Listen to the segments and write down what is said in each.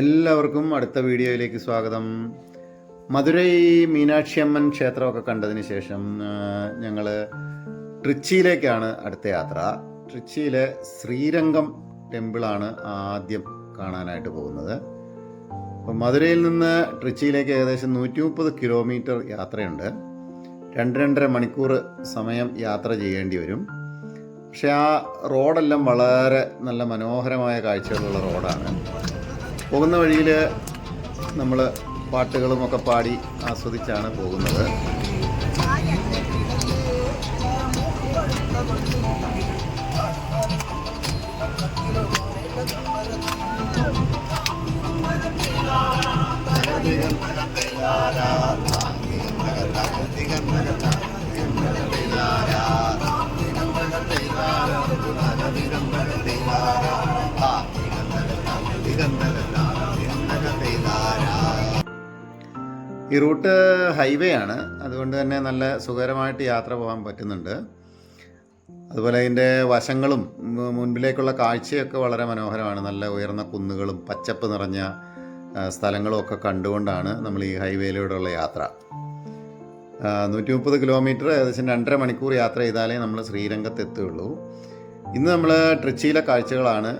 എല്ലാവർക്കും അടുത്ത വീഡിയോയിലേക്ക് സ്വാഗതം. മധുരൈ മീനാക്ഷിയമ്മൻ ക്ഷേത്രമൊക്കെ കണ്ടതിന് ശേഷം ഞങ്ങൾ ട്രിച്ചിയിലേക്കാണ് അടുത്ത യാത്ര. ട്രിച്ചിയിലെ ശ്രീരംഗം ടെമ്പിളാണ് ആദ്യം കാണാനായിട്ട് പോകുന്നത്. അപ്പം മധുരയിൽ നിന്ന് ട്രിച്ചിയിലേക്ക് ഏകദേശം നൂറ്റി മുപ്പത് കിലോമീറ്റർ യാത്രയുണ്ട്. രണ്ട് രണ്ടര മണിക്കൂർ സമയം യാത്ര ചെയ്യേണ്ടി വരും. പക്ഷെ ആ റോഡെല്ലാം വളരെ നല്ല മനോഹരമായ കാഴ്ചകളുള്ള റോഡാണ്. പോകുന്ന വഴിയിൽ നമ്മൾ പാട്ടുകളുമൊക്കെ പാടി ആസ്വദിച്ചാണ് പോകുന്നത്. ഈ റൂട്ട് ഹൈവേ ആണ്. അതുകൊണ്ട് തന്നെ നല്ല സുഖകരമായിട്ട് യാത്ര പോകാൻ പറ്റുന്നുണ്ട്. അതുപോലെ അതിന്റെ വശങ്ങളും മുൻപിലേക്കുള്ള കാഴ്ചയൊക്കെ വളരെ മനോഹരമാണ്. നല്ല ഉയർന്ന കുന്നുകളും പച്ചപ്പ് നിറഞ്ഞ സ്ഥലങ്ങളും ഒക്കെ കണ്ടുകൊണ്ടാണ് നമ്മൾ ഈ ഹൈവേയിലൂടെയുള്ള യാത്ര. നൂറ്റി മുപ്പത് കിലോമീറ്റർ ഏകദേശം രണ്ടര മണിക്കൂർ യാത്ര ചെയ്താലേ നമ്മൾ ശ്രീരംഗത്ത് എത്തുകയുള്ളൂ. ഇന്ന് നമ്മൾ ട്രിച്ചിയിലെ കാഴ്ചകളാണ്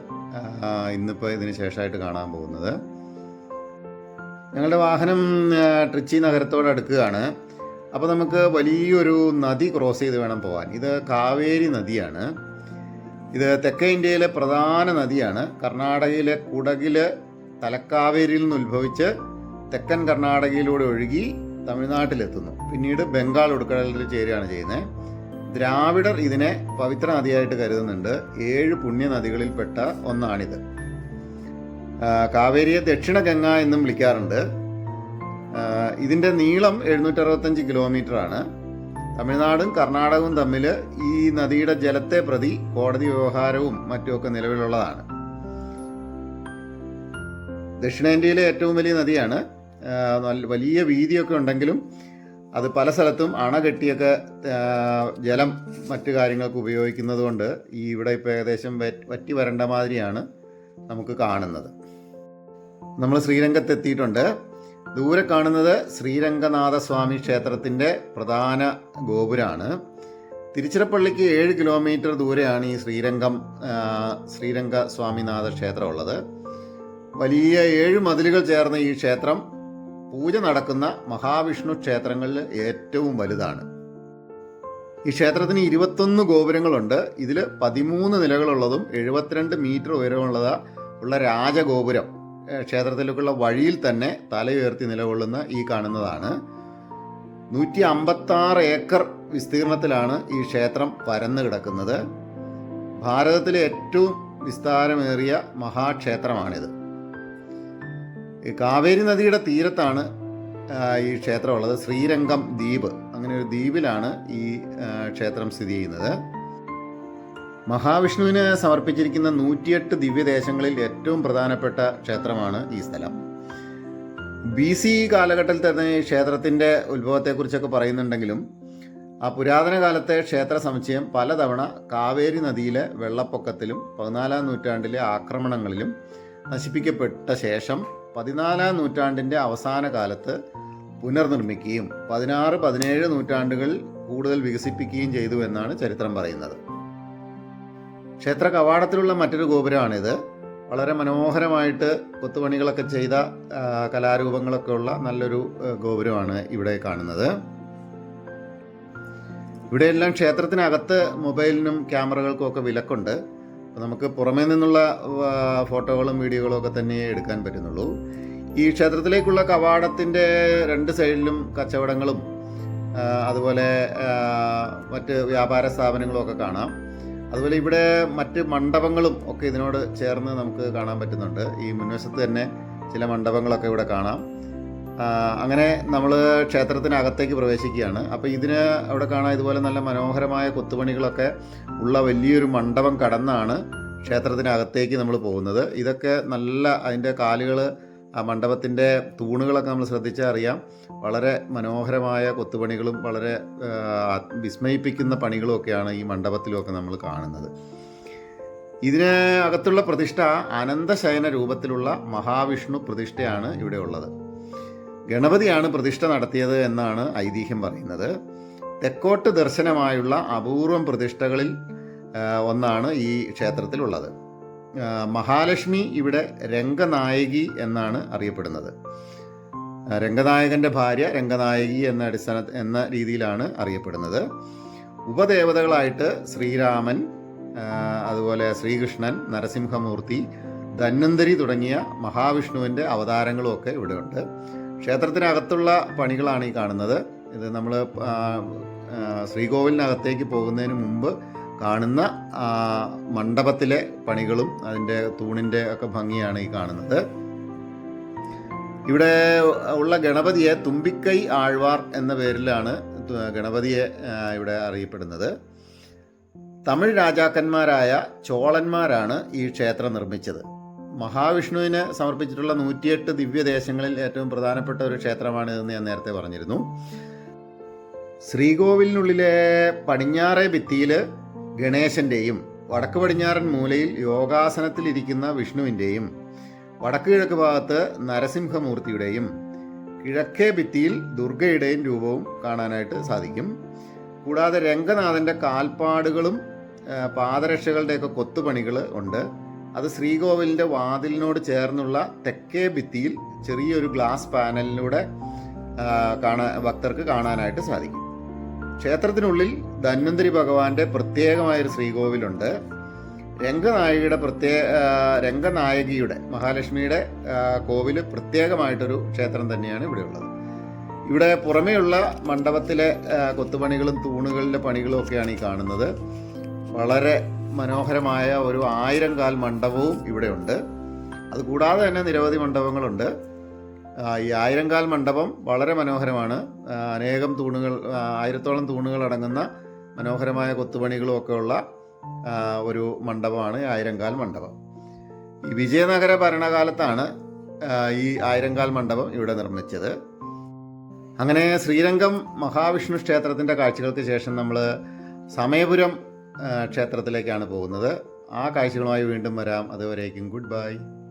ഇന്നിപ്പോൾ ഇതിന് ശേഷമായിട്ട് കാണാൻ പോകുന്നത്. ഞങ്ങളുടെ വാഹനം ട്രിച്ചി നഗരത്തോട് അടുക്കുകയാണ്. അപ്പോൾ നമുക്ക് വലിയൊരു നദി ക്രോസ് ചെയ്ത് വേണം പോകാൻ ഇത് കാവേരി നദിയാണ്. ഇത് തെക്കേ ഇന്ത്യയിലെ പ്രധാന നദിയാണ്. കർണാടകയിലെ കുടകിൽ തലക്കാവേരിയിൽ നിന്ന് ഉത്ഭവിച്ച് തെക്കൻ കർണാടകയിലൂടെ ഒഴുകി തമിഴ്നാട്ടിലെത്തുന്നു. പിന്നീട് ബംഗാൾ ഉൾക്കടലിൽ ചേരുകയാണ് ചെയ്യുന്നത് ദ്രാവിഡർ ഇതിനെ പവിത്ര നദിയായിട്ട് കരുതുന്നുണ്ട്. ഏഴ് പുണ്യ നദികളിൽപ്പെട്ട ഒന്നാണിത്. കാവേരിയെ ദക്ഷിണ ഗംഗ എന്നും വിളിക്കാറുണ്ട്. ഇതിന്റെ നീളം എഴുന്നൂറ്ററുപത്തഞ്ച് കിലോമീറ്റർ ആണ്. തമിഴ്നാടും കർണാടകവും തമ്മിൽ ഈ നദിയുടെ ജലത്തെ പ്രതി കോടതി വ്യവഹാരവും മറ്റുമൊക്കെ നിലവിലുള്ളതാണ്. ദക്ഷിണേന്ത്യയിലെ ഏറ്റവും വലിയ നദിയാണ്. വലിയ വീതിയൊക്കെ ഉണ്ടെങ്കിലും അത് പല സ്ഥലത്തും അണ കെട്ടിയൊക്കെ ജലം മറ്റു കാര്യങ്ങൾക്ക് ഉപയോഗിക്കുന്നത് കൊണ്ട് ഈ ഇവിടെ ഇപ്പോൾ ഏകദേശം വറ്റി വരണ്ട മാതിരിയാണ് നമുക്ക് കാണുന്നത്. നമ്മൾ ശ്രീരംഗത്ത് എത്തിയിട്ടുണ്ട് ദൂരെ കാണുന്നത് ശ്രീരംഗനാഥസ്വാമി ക്ഷേത്രത്തിന്റെ പ്രധാന ഗോപുരമാണ് തിരുച്ചിറപ്പള്ളിക്ക് ഏഴ് കിലോമീറ്റർ ദൂരെയാണ് ഈ ശ്രീരംഗം ശ്രീരംഗ സ്വാമിനാഥ ക്ഷേത്രം ഉള്ളത് വലിയ ഏഴ് മതിലുകൾ ചേർന്ന ഈ ക്ഷേത്രം പൂജ നടക്കുന്ന മഹാവിഷ്ണു ക്ഷേത്രങ്ങളിൽ ഏറ്റവും വലുതാണ്. ഈ ക്ഷേത്രത്തിന് ഇരുപത്തൊന്ന് ഗോപുരങ്ങളുണ്ട്. ഇതിൽ പതിമൂന്ന് നിലകളുള്ളതും എഴുപത്തിരണ്ട് മീറ്റർ ഉയരമുള്ളതാ ഉള്ള രാജഗോപുരം. ക്ഷേത്രത്തിലേക്കുള്ള വഴിയിൽ തന്നെ തലയുയർത്തി നിലകൊള്ളുന്ന ഈ കാണുന്നതാണ്. നൂറ്റി അമ്പത്താറ് ഏക്കർ വിസ്തീർണത്തിലാണ് ഈ ക്ഷേത്രം പരന്നു കിടക്കുന്നത്. ഭാരതത്തിലെ ഏറ്റവും വിസ്താരമേറിയ മഹാക്ഷേത്രമാണിത്. കാവേരി നദിയുടെ തീരത്താണ് ഈ ക്ഷേത്രമുള്ളത്. ശ്രീരംഗം ദ്വീപ്. അങ്ങനെ ഒരു ദ്വീപിലാണ് ഈ ക്ഷേത്രം സ്ഥിതി ചെയ്യുന്നത്. മഹാവിഷ്ണുവിന് സമർപ്പിച്ചിരിക്കുന്ന നൂറ്റിയെട്ട് ദിവ്യദേശങ്ങളിൽ ഏറ്റവും പ്രധാനപ്പെട്ട ക്ഷേത്രമാണ് ഈ സ്ഥലം. ബി സി കാലഘട്ടത്തിൽ തന്നെ ഈ ക്ഷേത്രത്തിന്റെ ഉത്ഭവത്തെക്കുറിച്ചൊക്കെ പറയുന്നുണ്ടെങ്കിലും ആ പുരാതന കാലത്തെ ക്ഷേത്ര സമുച്ചയം പലതവണ കാവേരി നദിയിലെ വെള്ളപ്പൊക്കത്തിലും പതിനാലാം നൂറ്റാണ്ടിലെ ആക്രമണങ്ങളിലും നശിപ്പിക്കപ്പെട്ട ശേഷം പതിനാലാം നൂറ്റാണ്ടിന്റെ അവസാന കാലത്ത് പുനർനിർമ്മിക്കുകയും പതിനാറ് പതിനേഴ് നൂറ്റാണ്ടുകൾ കൂടുതൽ വികസിപ്പിക്കുകയും ചെയ്തു എന്നാണ് ചരിത്രം പറയുന്നത്. ക്ഷേത്ര കവാടത്തിലുള്ള മറ്റൊരു ഗോപുരമാണിത്. വളരെ മനോഹരമായിട്ട് കൊത്തുപണികളൊക്കെ ചെയ്ത കലാരൂപങ്ങളൊക്കെ ഉള്ള നല്ലൊരു ഗോപുരമാണ് ഇവിടെ കാണുന്നത്. ഇവിടെയെല്ലാം ക്ഷേത്രത്തിനകത്ത് മൊബൈലിനും ക്യാമറകൾക്കും ഒക്കെ വിലക്കുണ്ട്. നമുക്ക് പുറമേ നിന്നുള്ള ഫോട്ടോകളും വീഡിയോകളും ഒക്കെ തന്നെ എടുക്കാൻ പറ്റുന്നുള്ളൂ. ഈ ക്ഷേത്രത്തിലേക്കുള്ള കവാടത്തിന്റെ രണ്ട് സൈഡിലും കച്ചവടങ്ങളും അതുപോലെ മറ്റ് വ്യാപാര സ്ഥാപനങ്ങളും ഒക്കെ കാണാം. അതുപോലെ ഇവിടെ മറ്റ് മണ്ഡപങ്ങളും ഒക്കെ ഇതിനോട് ചേർന്ന് നമുക്ക് കാണാൻ പറ്റുന്നുണ്ട്. ഈ മുൻവശത്ത് തന്നെ ചില മണ്ഡപങ്ങളൊക്കെ ഇവിടെ കാണാം. അങ്ങനെ നമ്മൾ ക്ഷേത്രത്തിനകത്തേക്ക് പ്രവേശിക്കുകയാണ്. അപ്പോൾ ഇതിന് അവിടെ കാണാൻ ഇതുപോലെ നല്ല മനോഹരമായ കൊത്തുപണികളൊക്കെ ഉള്ള വലിയൊരു മണ്ഡപം കടന്നാണ് ക്ഷേത്രത്തിനകത്തേക്ക് നമ്മൾ പോകുന്നത്. ഇതൊക്കെ നല്ല അതിന്റെ കാലുകൾ ആ മണ്ഡപത്തിന്റെ തൂണുകളൊക്കെ നമ്മൾ ശ്രദ്ധിച്ചാൽ അറിയാം. വളരെ മനോഹരമായ കൊത്തുപണികളും വളരെ വിസ്മയിപ്പിക്കുന്ന പണികളും ഒക്കെയാണ് ഈ മണ്ഡപത്തിലുമൊക്കെ നമ്മൾ കാണുന്നത്. ഇതിന് അകത്തുള്ള പ്രതിഷ്ഠ അനന്തശയന രൂപത്തിലുള്ള മഹാവിഷ്ണു പ്രതിഷ്ഠയാണ് ഇവിടെ ഉള്ളത്. ഗണപതിയാണ് പ്രതിഷ്ഠ നടത്തിയത് എന്നാണ് ഐതിഹ്യം പറയുന്നത്. തെക്കോട്ട് ദർശനമായുള്ള അപൂർവം പ്രതിഷ്ഠകളിൽ ഒന്നാണ് ഈ ക്ഷേത്രത്തിലുള്ളത്. മഹാലക്ഷ്മി ഇവിടെ രംഗനായകി എന്നാണ് അറിയപ്പെടുന്നത്. രംഗനായകന്റെ ഭാര്യ രംഗനായകി എന്ന അടിസ്ഥാന എന്ന രീതിയിലാണ് അറിയപ്പെടുന്നത്. ഉപദേവതകളായിട്ട് ശ്രീരാമൻ അതുപോലെ ശ്രീകൃഷ്ണൻ നരസിംഹമൂർത്തി ധന്വന്തരി തുടങ്ങിയ മഹാവിഷ്ണുവിന്റെ അവതാരങ്ങളുമൊക്കെ ഇവിടെയുണ്ട്. ക്ഷേത്രത്തിനകത്തുള്ള പണികളാണ് ഈ കാണുന്നത്. ഇത് നമ്മൾ ശ്രീകോവിലിനകത്തേക്ക് പോകുന്നതിന് മുമ്പ് കാണുന്ന മണ്ഡപത്തിലെ പണികളും അതിന്റെ തൂണിന്റെ ഒക്കെ ഭംഗിയാണ് ഈ കാണുന്നത്. ഇവിടെ ഉള്ള ഗണപതിയെ തുമ്പിക്കൈ ആഴ്വാർ എന്ന പേരിലാണ് ഗണപതിയെ ഇവിടെ അറിയപ്പെടുന്നത്. തമിഴ് രാജാക്കന്മാരായ ചോളന്മാരാണ് ഈ ക്ഷേത്രം നിർമ്മിച്ചത്. മഹാവിഷ്ണുവിന് സമർപ്പിച്ചിട്ടുള്ള നൂറ്റിയെട്ട് ദിവ്യദേശങ്ങളിൽ ഏറ്റവും പ്രധാനപ്പെട്ട ഒരു ക്ഷേത്രമാണ് ഇതെന്ന് ഞാൻ നേരത്തെ പറഞ്ഞിരുന്നു. ശ്രീകോവിലിനുള്ളിലെ പടിഞ്ഞാറേ ഭിത്തിയിൽ ഗണേശന്റെയും വടക്ക് പടിഞ്ഞാറൻ മൂലയിൽ യോഗാസനത്തിലിരിക്കുന്ന വിഷ്ണുവിന്റെയും വടക്ക് കിഴക്ക് ഭാഗത്ത് നരസിംഹമൂർത്തിയുടെയും കിഴക്കേ ഭിത്തിയിൽ ദുർഗയുടെയും രൂപവും കാണാനായിട്ട് സാധിക്കും. കൂടാതെ രംഗനാഥന്റെ കാൽപ്പാടുകളും പാദരക്ഷകളുടെയൊക്കെ കൊത്തുപണികൾ ഉണ്ട്. അത് ശ്രീകോവിലിന്റെ വാതിലിനോട് ചേർന്നുള്ള തെക്കേ ഭിത്തിയിൽ ചെറിയൊരു ഗ്ലാസ് പാനലിലൂടെ കാണാൻ ഭക്തർക്ക് കാണാനായിട്ട് സാധിക്കും. ക്ഷേത്രത്തിനുള്ളിൽ ധന്വന്തരി ഭഗവാന്റെ പ്രത്യേകമായൊരു ശ്രീകോവിലുണ്ട്. രംഗനായകിയുടെ പ്രത്യേക രംഗനായകിയുടെ മഹാലക്ഷ്മിയുടെ കോവിൽ പ്രത്യേകമായിട്ടൊരു ക്ഷേത്രം തന്നെയാണ് ഇവിടെ ഉള്ളത് ഇവിടെ പുറമേയുള്ള മണ്ഡപത്തിലെ കൊത്തുപണികളും തൂണുകളിലെ പണികളും ഒക്കെയാണ് ഈ കാണുന്നത്. വളരെ മനോഹരമായ ഒരു ആയിരം കാൽ മണ്ഡപവും ഇവിടെയുണ്ട്. അതുകൂടാതെ തന്നെ നിരവധി മണ്ഡപങ്ങളുണ്ട്. ഈ ആയിരം കാൽ മണ്ഡപം വളരെ മനോഹരമാണ്. അനേകം തൂണുകൾ ആയിരത്തോളം തൂണുകൾ അടങ്ങുന്ന മനോഹരമായ കൊത്തുപണികളും ഒക്കെ ഉള്ള ഒരു മണ്ഡപമാണ് ആയിരങ്കാൽ മണ്ഡപം. ഈ വിജയനഗര ഭരണകാലത്താണ് ഈ ആയിരങ്കാൽ മണ്ഡപം ഇവിടെ നിർമ്മിച്ചത്. അങ്ങനെ ശ്രീരംഗം മഹാവിഷ്ണു ക്ഷേത്രത്തിന്റെ കാഴ്ചകൾക്ക് ശേഷം നമ്മൾ സമയപുരം ക്ഷേത്രത്തിലേക്കാണ് പോകുന്നത്. ആ കാഴ്ചകളുമായി വീണ്ടും വരാം. അതുവരേക്കും ഗുഡ് ബൈ.